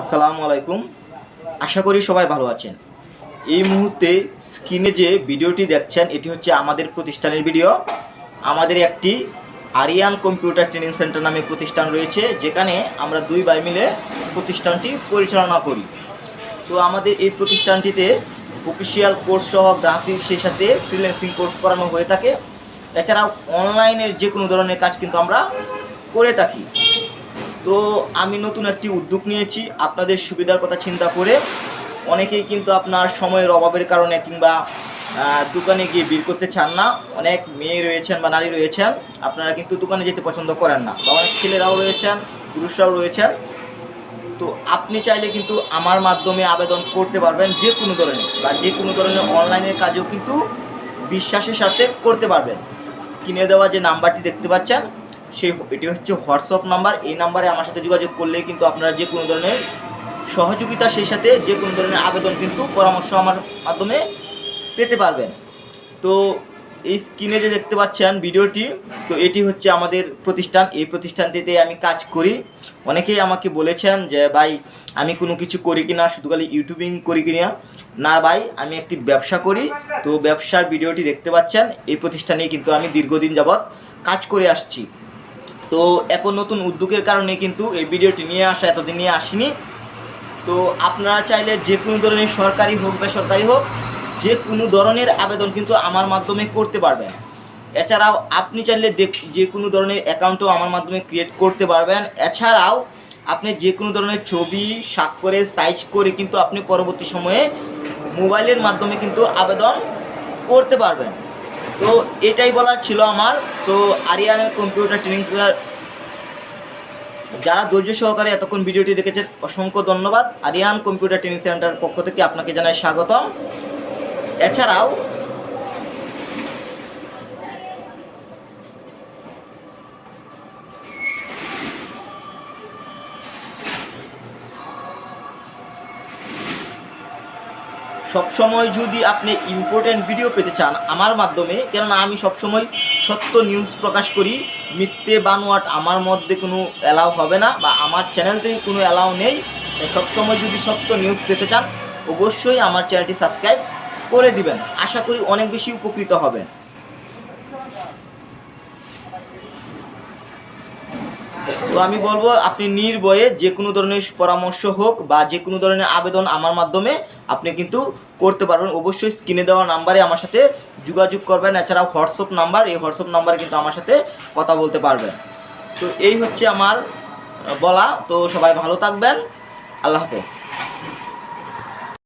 আসসালামু আলাইকুম। আশা করি সবাই ভালো আছেন। এই মুহূর্তে স্ক্রিনে যে ভিডিওটি দেখছেন, এটি হচ্ছে আমাদের প্রতিষ্ঠানের ভিডিও। আমাদের একটি আরিয়ান কম্পিউটার ট্রেনিং সেন্টার নামে প্রতিষ্ঠান রয়েছে, যেখানে আমরা দুই ভাই মিলে প্রতিষ্ঠানটি পরিচালনা করি। তো আমাদের এই প্রতিষ্ঠানটিতে অফিসিয়াল কোর্স সহ গ্রাফিক্সের সাথে ফ্রিল্যান্সিং কোর্স করানো হয়ে থাকে। এছাড়াও অনলাইনের যে কোনো ধরনের কাজ কিন্তু আমরা করে থাকি। তো আমি নতুন একটি উদ্যোগ নিয়েছি। আপনাদের সুবিধার কথা চিন্তা করে অনেকেই কিন্তু আপনার সময়ের অভাবের কারণে কিংবা দোকানে গিয়ে বিল করতে চান না। অনেক মেয়ে রয়েছেন বা নারী রয়েছেন, আপনারা কিন্তু দোকানে যেতে পছন্দ করেন না বা অনেক ছেলেরাও রয়েছেন, পুরুষরাও রয়েছেন। তো আপনি চাইলে কিন্তু আমার মাধ্যমে আবেদন করতে পারবেন যে কোনো ধরনের বা যে কোনো ধরনের অনলাইনের কাজও কিন্তু বিশ্বাসের সাথে করতে পারবেন। কিনে দেওয়া যে নাম্বারটি দেখতে পাচ্ছেন সেই এটি হচ্ছে হোয়াটসঅ্যাপ নাম্বার। এই নাম্বারে আমার সাথে যোগাযোগ করলে কিন্তু আপনারা যে কোনো ধরনের সহযোগিতা, সেই সাথে যে কোনো ধরনের আবেদন কিন্তু পরামর্শ আমার মাধ্যমে পেতে পারবেন। তো এই স্ক্রিনে যে দেখতে পাচ্ছেন ভিডিওটি, তো এটি হচ্ছে আমাদের প্রতিষ্ঠান। এই প্রতিষ্ঠানটিতে আমি কাজ করি। অনেকেই আমাকে বলেছেন যে, ভাই, আমি কোনো কিছু করি কিনা, শুধু খালি ইউটিউবিং করি কিনা? না ভাই, আমি একটি ব্যবসা করি। তো ব্যবসার ভিডিওটি দেখতে পাচ্ছেন। এই প্রতিষ্ঠানে কিন্তু আমি দীর্ঘদিন যাবৎ কাজ করে আসছি। তো এখন নতুন উদ্যোগের কারণে কিন্তু এই ভিডিওটি নিয়ে আসা এতদিন নিয়ে আসিনি। তো আপনারা চাইলে যে কোনো ধরনের সরকারি হোক বেসরকারি হোক, যে কোনো ধরনের আবেদন কিন্তু আমার মাধ্যমে করতে পারবেন। এছাড়াও আপনি চাইলে যে কোনো ধরনের অ্যাকাউন্টও আমার মাধ্যমে ক্রিয়েট করতে পারবেন। এছাড়াও আপনি যে কোনো ধরনের ছবি স্বাক্ষরে সাইজ করে কিন্তু আপনি পরবর্তী সময়ে মোবাইলের মাধ্যমে কিন্তু আবেদন করতে পারবেন। তো এটাই বলার ছিল আমার। তো আরিয়ানের কম্পিউটার ট্রেনিং ক্লাস যারা ধৈর্য সহকারে এতক্ষণ ভিডিওটি দেখেছেন, অসংখ্য ধন্যবাদ। আরিয়ান কম্পিউটার ট্রেনিং সেন্টার পক্ষ থেকে আপনাকে জানাই স্বাগতম। এছাড়াও সবসময় যদি আপনি ইম্পর্টেন্ট ভিডিও পেতে চান আমার মাধ্যমে, কেননা আমি সবসময় সত্য নিউজ প্রকাশ করি, মিথ্যে বানোয়াট আমার মধ্যে কোনো অ্যালাউ হবে না বা আমার চ্যানেল থেকে কোনো অ্যালাউ নেই। সবসময় যদি সত্য নিউজ পেতে চান, অবশ্যই আমার চ্যানেলটি সাবস্ক্রাইব করে দিবেন। আশা করি অনেক বেশি উপকৃত হবেন। তো আমি বলব, আপনি নির্ভয়ে যে কোনো ধরনের পরামর্শ হোক বা যে কোনো ধরনের আবেদন আমার মাধ্যমে আপনি কিন্তু করতে পারবেন। অবশ্যই স্ক্রিনে দেওয়া নাম্বারে আমার সাথে যোগাযোগ করবেন। এছাড়াও হোয়াটসঅ্যাপ নাম্বার, এই হোয়াটসঅ্যাপ নাম্বারে কিন্তু আমার সাথে কথা বলতে পারবেন। তো এই হচ্ছে আমার বলা। তো সবাই ভালো থাকবেন। আল্লাহ হাফেজ।